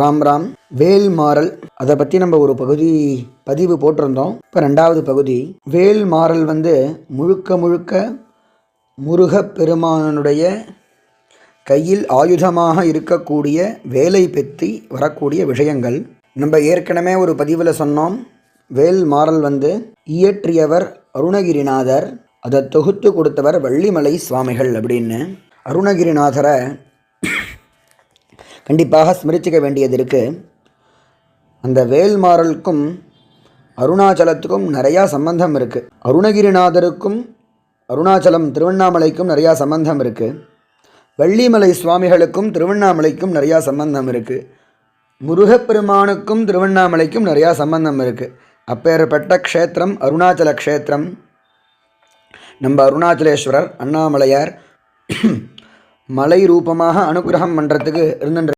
ராம் ராம் வேல் மாறல். அதை பற்றி நம்ம ஒரு பகுதி பதிவு போட்டிருந்தோம். இப்போ ரெண்டாவது பகுதி வேல் மாறல் வந்து முழுக்க முழுக்க முருகப்பெருமானுடைய கையில் ஆயுதமாக இருக்கக்கூடிய வேலை பெற்றி வரக்கூடிய விஷயங்கள். நம்ம ஏற்கனவே ஒரு பதிவில் சொன்னோம். வேல் மாறல் வந்து இயற்றியவர் அருணகிரிநாதர் அதை தொகுத்து கொடுத்தவர் வள்ளிமலை சுவாமிகள் அப்படின்னு. அருணகிரிநாதரை கண்டிப்பாக ஸ்மரிச்சிக்க வேண்டியது இருக்குது அந்த வேல்மாறலுக்கும் அருணாச்சலத்துக்கும் நிறையா சம்பந்தம் இருக்குது அருணகிரிநாதருக்கும் அருணாச்சலம் திருவண்ணாமலைக்கும் நிறையா சம்பந்தம் இருக்குது வள்ளிமலை சுவாமிகளுக்கும் திருவண்ணாமலைக்கும் நிறையா சம்பந்தம் இருக்குது முருகப்பெருமானுக்கும் திருவண்ணாமலைக்கும் நிறையா சம்பந்தம் இருக்குது அப்பேற்பட்ட க்ஷேத்திரம் அருணாச்சல க்ஷேத்திரம். நம்ம அருணாச்சலேஸ்வரர் அண்ணாமலையார் மலை ரூபமாக அனுகிரகம் பண்ணுறதுக்கு இருந்துன்ற